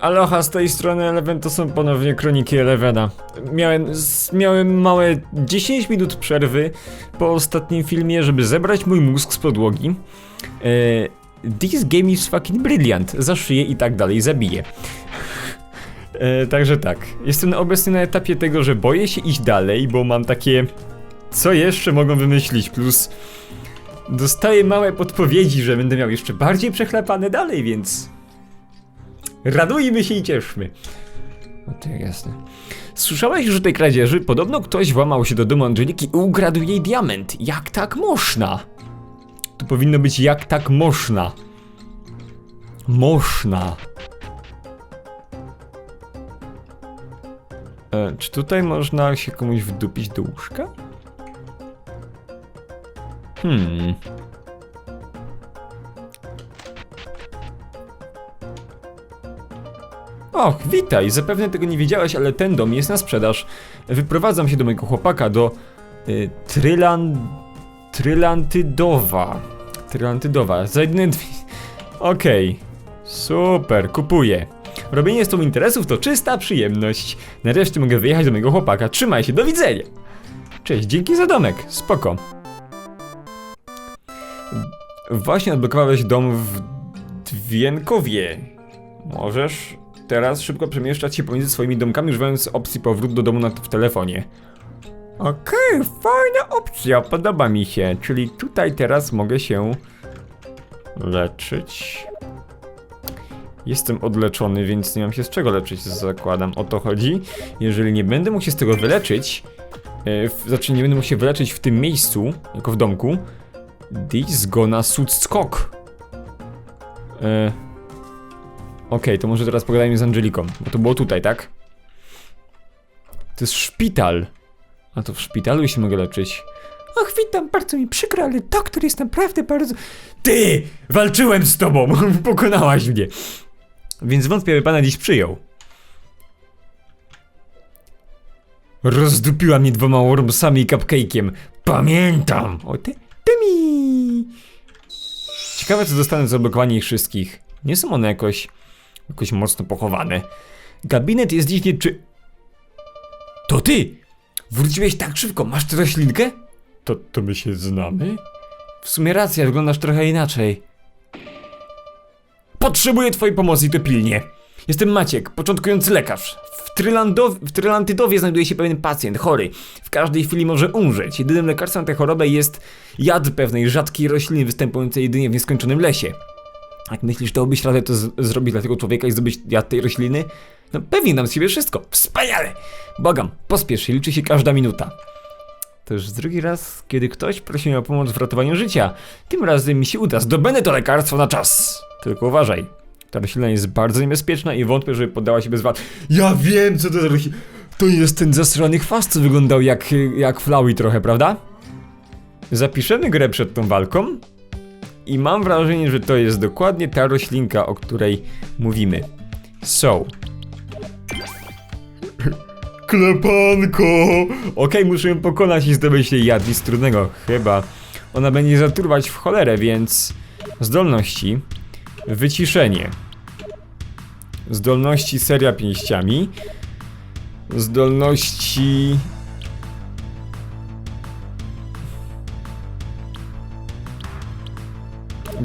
Aloha, z tej strony Eleven to są ponownie kroniki Elevena. Miałem, miałem małe 10 minut przerwy po ostatnim filmie, żeby zebrać mój mózg z podłogi. E, this game is fucking brilliant. Zaszyję i tak dalej, zabiję. E, także tak, jestem obecnie na etapie tego, że boję się iść dalej, bo mam takie... Co jeszcze mogą wymyślić? Plus dostaję małe podpowiedzi, że będę miał jeszcze bardziej przechlepane dalej, więc... Radujmy się i cieszmy. No to jasne. Słyszałeś już o tej kradzieży? Podobno ktoś włamał się do domu Angeliki i ukradł jej diament. Jak tak można? Tu powinno być jak tak można. Można. E, czy tutaj można się komuś wdupić do łóżka? Hmm. Och, witaj, zapewne tego nie wiedziałeś, ale ten dom jest na sprzedaż. Wyprowadzam się do mojego chłopaka, do y, Trylan... Trylantydowa. Trylantydowa, za jedyne dwie... Okej, super, kupuję. Robienie z tą interesów to czysta przyjemność. Nareszcie mogę wyjechać do mojego chłopaka, trzymaj się, do widzenia. Cześć, dzięki za domek, spoko. Właśnie odblokowałeś dom w Dwienkowie. Możesz teraz szybko przemieszczać się pomiędzy swoimi domkami, używając opcji powrót do domu na, w telefonie. Okej, fajna opcja, podoba mi się. Czyli tutaj teraz mogę się leczyć. Jestem odleczony, więc nie mam się z czego leczyć, zakładam. O to chodzi. Jeżeli nie będę mógł się z tego wyleczyć, w, znaczy nie będę mógł się wyleczyć w tym miejscu, jako w domku, this gonna suit skok. E, Okej, to może teraz pogadajmy z Angeliką, bo to było tutaj, tak? To jest szpital. A to w szpitalu się mogę leczyć. Ach, witam, bardzo mi przykro, ale doktor jest naprawdę bardzo... Ty! Walczyłem z tobą! Pokonałaś mnie! Więc wątpię, aby pana dziś przyjął. Rozdupiła mnie dwoma wormsami i cupcake'iem. Pamiętam! O ty, ty mi! Ciekawe, co dostanę za odblokowanie ich wszystkich. Nie są one jakoś... jakoś mocno pochowane. Gabinet jest dziś nie czy... To ty! Wróciłeś tak szybko, masz tę roślinkę? To, to my się znamy? W sumie racja, wyglądasz trochę inaczej. Potrzebuję twojej pomocy i to pilnie. Jestem Maciek, początkujący lekarz. W, Trylandow- w Trylantydowie znajduje się pewien pacjent, chory. W każdej chwili może umrzeć. Jedynym lekarstwem na tę chorobę jest jad pewnej rzadkiej rośliny występującej jedynie w nieskończonym lesie. Jak myślisz, dałobyś radę to zrobić dla tego człowieka i zdobyć jad tej rośliny? No pewnie dam z siebie wszystko. Wspaniale! Błagam, pospiesz liczy się każda minuta. To już drugi raz, kiedy ktoś prosi mnie o pomoc w ratowaniu życia. Tym razem mi się uda, zdobędę to lekarstwo na czas. Tylko uważaj. Ta roślina jest bardzo niebezpieczna i wątpię, żeby poddała się bez wad. Ja wiem, co to za roślina. To jest ten zastrzelony chwast, co wyglądał jak, jak Flowey trochę, prawda? Zapiszemy grę przed tą walką i mam wrażenie, że to jest dokładnie ta roślinka, o której mówimy. So. Klepanko! Okej, muszę ją pokonać i zdobyć jej jad, nic trudnego, chyba. Ona będzie zatruwać w cholerę, więc... Zdolności. Wyciszenie. Zdolności seria pięściami. Zdolności...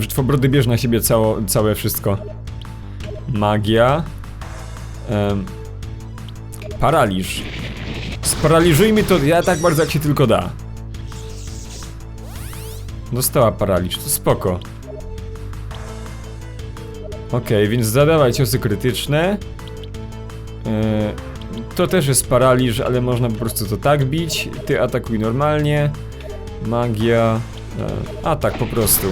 Brzytwobrody bierz na siebie cało, całe wszystko. Magia. Em, paraliż. Sparaliżujmy to ja tak bardzo jak się tylko da. Dostała paraliż, to spoko. Okej, więc zadawaj ciosy krytyczne. Yy, to też jest paraliż, ale można po prostu to tak bić. Ty atakuj normalnie. Magia. Yy, atak po prostu.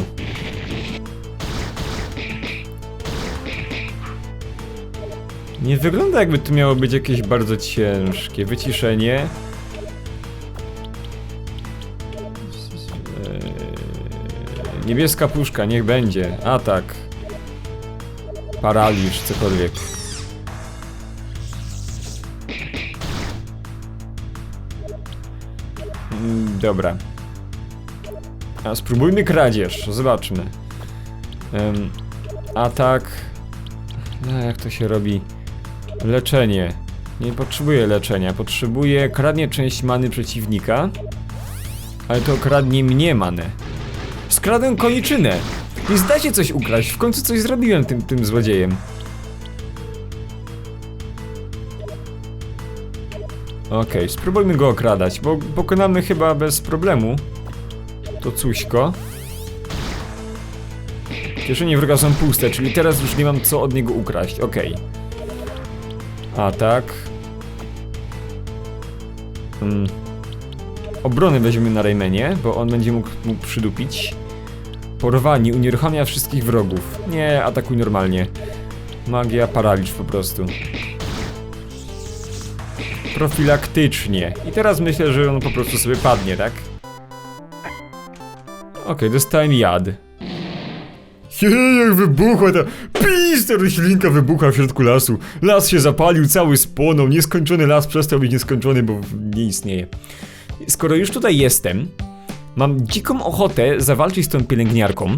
Nie wygląda jakby to miało być jakieś bardzo ciężkie. Wyciszenie. Eee, Niebieska puszka, niech będzie. Atak. Paraliż, cokolwiek. Mm, Dobra. A spróbujmy kradzież, zobaczmy. Em, atak. No, jak to się robi? Leczenie. Nie potrzebuję leczenia, potrzebuję kradnie część many przeciwnika, ale to kradnie mnie manę. Skradłem koniczynę! Nie zda się coś ukraść, w końcu coś zrobiłem tym, tym złodziejem. Okej, spróbujmy go okradać, bo pokonamy chyba bez problemu. To cuśko. Kieszenie wroga są puste, czyli teraz już nie mam co od niego ukraść, okej. A tak. Hmm. Obrony weźmiemy na Raymanie, bo on będzie mógł, mógł przydupić. Porwanie unieruchamia wszystkich wrogów. Nie, atakuj normalnie. Magia, paraliż po prostu. Profilaktycznie. I teraz myślę, że on po prostu sobie padnie, tak? Okej, dostałem jad. Jak wybuchła ta pis, ta roślinka wybuchła w środku lasu. Las się zapalił, cały spłonął, nieskończony las przestał być nieskończony, bo nie istnieje. Skoro już tutaj jestem, mam dziką ochotę zawalczyć z tą pielęgniarką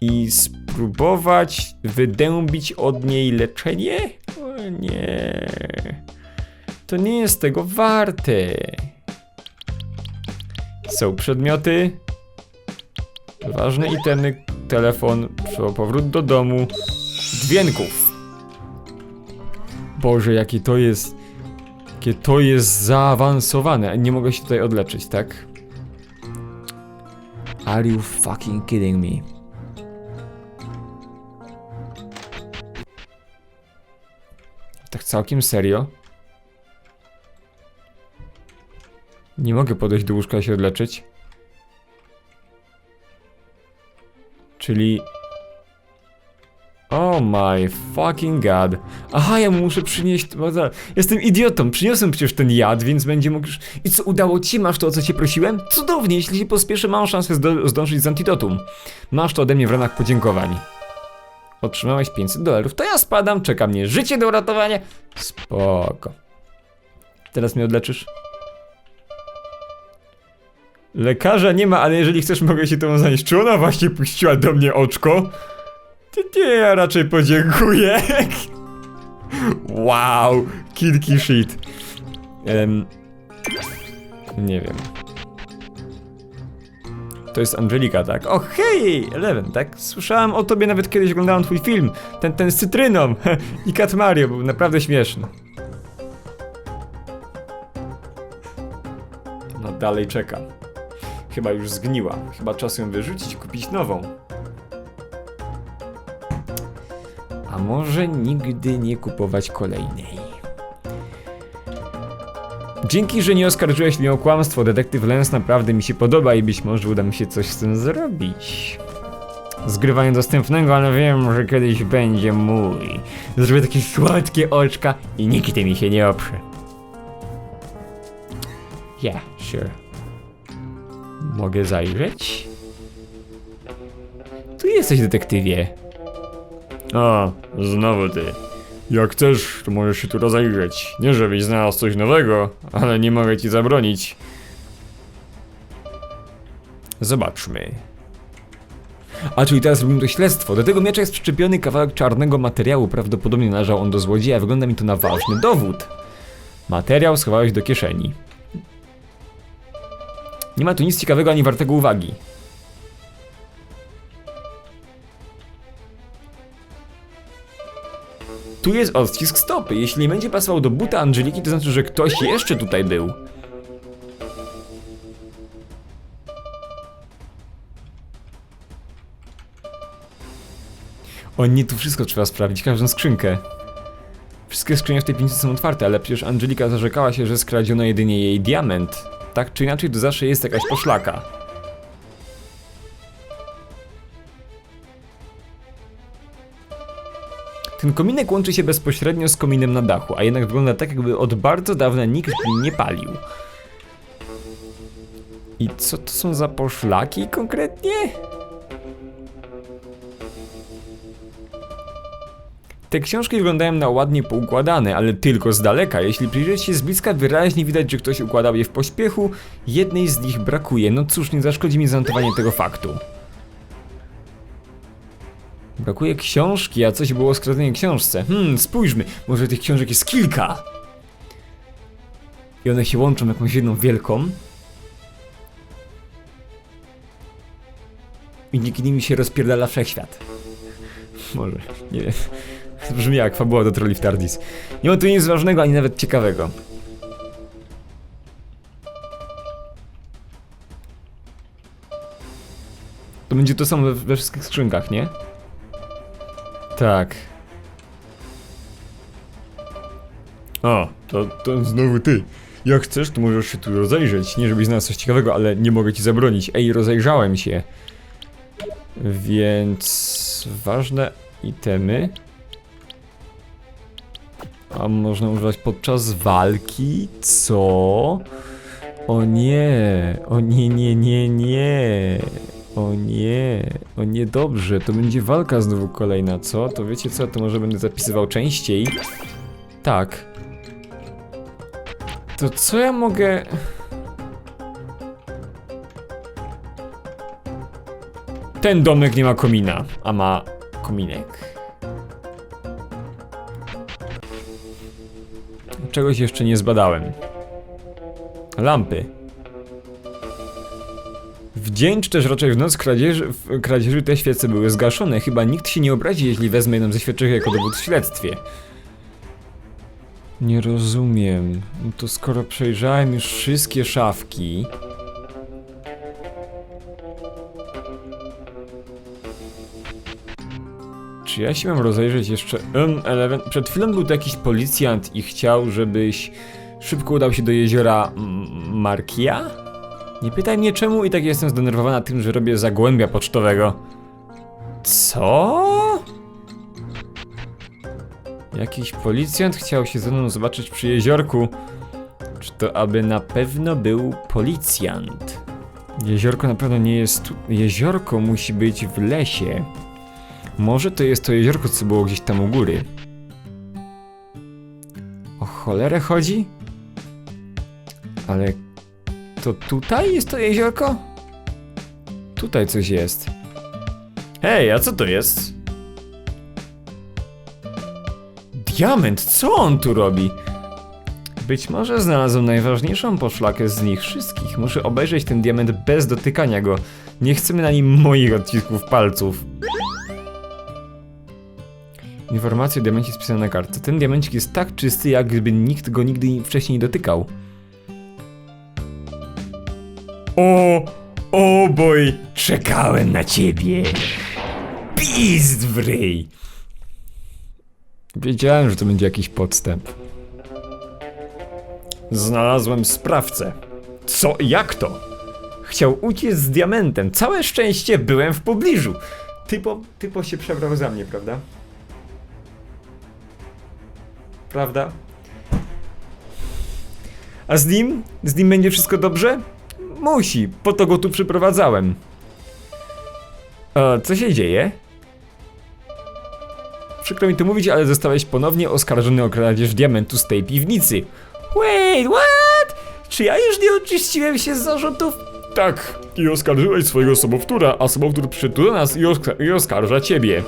i spróbować wydębić od niej leczenie? O nie. To nie jest tego warte. Są przedmioty, ważne itemy, telefon, powrót do domu, dźwięków. Boże, jakie to jest, jakie to jest zaawansowane. Nie mogę się tutaj odleczyć, tak? Are you fucking kidding me? Tak całkiem serio? Nie mogę podejść do łóżka i się odleczyć. Czyli... Oh my fucking god. Aha, ja mu muszę przynieść... Jestem idiotą, przyniosłem przecież ten jad, więc będzie mógł już... I co, udało ci? Masz to, o co cię prosiłem? Cudownie, jeśli się pospieszę, mam szansę zdążyć z antidotum. Masz to ode mnie w ramach podziękowań. Otrzymałeś 500 dolarów, to ja spadam, czeka mnie życie do uratowania. Spoko. Teraz mnie odleczysz? Lekarza nie ma, ale jeżeli chcesz, mogę się tobą zanieść. Czy ona właśnie puściła do mnie oczko? Ty nie, ja raczej podziękuję. wow, kilki shit. Em, nie wiem. To jest Angelika, tak? O hej, Eleven, tak? Słyszałem o tobie nawet kiedyś oglądałem twój film. Ten, ten z cytryną i Cat Mario, był naprawdę śmieszny. No dalej czeka. Chyba już zgniła. Chyba czas ją wyrzucić i kupić nową. A może nigdy nie kupować kolejnej? Dzięki, że nie oskarżyłeś mnie o kłamstwo, detektyw Lens naprawdę mi się podoba i być może uda mi się coś z tym zrobić. Zgrywanie dostępnego, ale wiem, że kiedyś będzie mój. Zrobię takie słodkie oczka i nikt mi się nie oprze. Yeah, sure. Mogę zajrzeć? Tu jesteś, detektywie. O, znowu ty. Jak chcesz, to możesz się tu rozejrzeć. Nie żebyś znalazł coś nowego, ale nie mogę ci zabronić. Zobaczmy. A czyli teraz robimy to śledztwo. Do tego miecza jest przyczepiony kawałek czarnego materiału. Prawdopodobnie należał on do złodzieja. Wygląda mi to na ważny dowód. Materiał schowałeś do kieszeni. Nie ma tu nic ciekawego ani wartego uwagi. Tu jest odcisk stopy. Jeśli nie będzie pasował do buta Angeliki, to znaczy, że ktoś jeszcze tutaj był. O nie, tu wszystko trzeba sprawdzić, każdą skrzynkę. Wszystkie skrzynie w tej piwnicy są otwarte, ale przecież Angelika zarzekała się, że skradziono jedynie jej diament. Tak czy inaczej, to zawsze jest jakaś poszlaka. Ten kominek łączy się bezpośrednio z kominem na dachu, a jednak wygląda tak, jakby od bardzo dawna nikt nie palił. I co to są za poszlaki konkretnie? Te książki wyglądają na ładnie poukładane, ale tylko z daleka. Jeśli przyjrzeć się z bliska, wyraźnie widać, że ktoś układał je w pośpiechu. Jednej z nich brakuje. No cóż, nie zaszkodzi mi zanotowanie tego faktu. Brakuje książki, a coś było o skradzionej książce. Hmm, spójrzmy, może tych książek jest kilka. I one się łączą jakąś jedną wielką. I dzięki nim się rozpierdala wszechświat. Może, nie wiem. Brzmi jak fabuła do troli w Tardis. Nie ma tu nic ważnego, ani nawet ciekawego. To będzie to samo we, we wszystkich skrzynkach, nie? Tak. O, to, to znowu ty. Jak chcesz, to możesz się tu rozejrzeć. Nie żebyś znalazł coś ciekawego, ale nie mogę ci zabronić. Ej, rozejrzałem się. Więc ważne itemy. Można używać podczas walki? Co? O nie, o nie, nie, nie, nie. O nie, o nie, dobrze, to będzie walka znowu kolejna, co? To wiecie co, to może będę zapisywał częściej. Tak. To co ja mogę... Ten domek nie ma komina, a ma kominek. Czegoś jeszcze nie zbadałem. Lampy. W dzień czy też raczej w noc kradzieży, w kradzieży te świece były zgaszone. Chyba nikt się nie obrazi, jeśli wezmę jedną ze świeczek jako dowód w śledztwie. Nie rozumiem. No To skoro przejrzałem już wszystkie szafki. Czy ja się mam rozejrzeć jeszcze? Um, Eleven. Przed chwilą był tu jakiś policjant i chciał, żebyś szybko udał się do jeziora Markia? Nie pytaj mnie czemu i tak jestem zdenerwowana tym, że robię zagłębia pocztowego. Co? Jakiś policjant chciał się ze mną zobaczyć przy jeziorku. Czy to aby na pewno był policjant? Jeziorko na pewno nie jest tu. Jeziorko musi być w lesie. Może to jest to jeziorko, co było gdzieś tam u góry. O cholerę chodzi? Ale to tutaj jest to jeziorko? Tutaj coś jest. Hej, a co to jest? Diament, co on tu robi? Być może znalazłem najważniejszą poszlakę z nich wszystkich. Muszę obejrzeć ten diament bez dotykania go. Nie chcemy na nim moich odcisków palców. Informacje o diamencie spisane na kartce. Ten diamencik jest tak czysty, jak gdyby nikt go nigdy wcześniej nie dotykał. O, o boj, czekałem na ciebie. Pizd w ryj. Wiedziałem, że to będzie jakiś podstęp. Znalazłem sprawcę. Co? Jak to? Chciał uciec z diamentem. Całe szczęście byłem w pobliżu. Typo, typo się przebrał za mnie, prawda? Prawda? A z nim? Z nim będzie wszystko dobrze? Musi, po to go tu przyprowadzałem. E, co się dzieje? Przykro mi to mówić, ale zostałeś ponownie oskarżony o kradzież diamentu z tej piwnicy. Wait, what? Czy ja już nie oczyściłem się z zarzutów? Tak, i oskarżyłeś swojego sobowtóra, a sobowtór do nas i, oska i oskarża ciebie.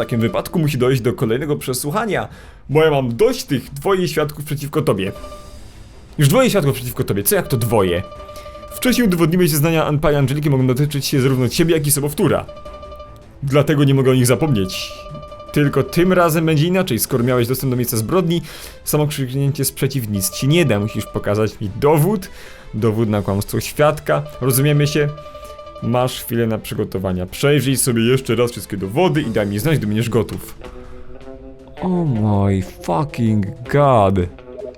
Takim wypadku musi dojść do kolejnego przesłuchania, bo ja mam dość tych dwoje świadków przeciwko tobie. Już dwoje świadków przeciwko tobie, co jak to dwoje? Wcześniej udowodniłeś, że znania Anpa i Angeliki mogą dotyczyć się zarówno ciebie, jak i sobowtóra. Dlatego nie mogę o nich zapomnieć. Tylko tym razem będzie inaczej, skoro miałeś dostęp do miejsca zbrodni, samo krzyknięcie sprzeciw nic ci nie da, musisz pokazać mi dowód, dowód na kłamstwo świadka, rozumiemy się? Masz chwilę na przygotowania, przejrzyj sobie jeszcze raz wszystkie dowody i daj mi znać, gdy będziesz gotów. Oh my fucking god.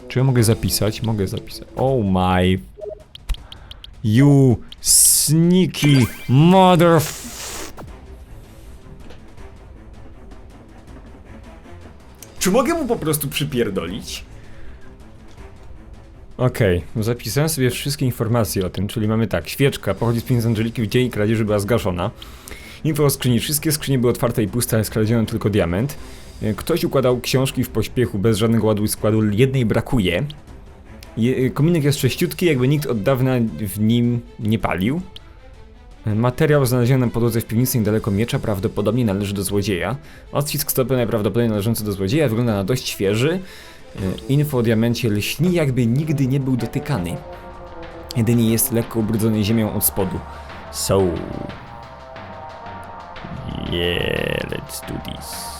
Czy ja mogę zapisać? Mogę zapisać. Oh my... You sneaky mother... Czy mogę mu po prostu przypierdolić? Okej, zapisałem sobie wszystkie informacje o tym, czyli mamy tak, świeczka pochodzi z pieniędzy Angeliki, w dzień kradzieży była zgaszona. Info o skrzyni, wszystkie skrzynie były otwarte i puste, ale skradziono tylko diament. E, Ktoś układał książki w pośpiechu, bez żadnego ładu i składu, jednej brakuje. Je, kominek jest sześciutki, jakby nikt od dawna w nim nie palił. Materiał znaleziony na podłodze w piwnicy niedaleko miecza prawdopodobnie należy do złodzieja. Odcisk stopy najprawdopodobniej należący do złodzieja wygląda na dość świeży. E, Info o diamencie lśni jakby nigdy nie był dotykany. Jedynie jest lekko ubrudzony ziemią od spodu. So... Yeah, let's do this.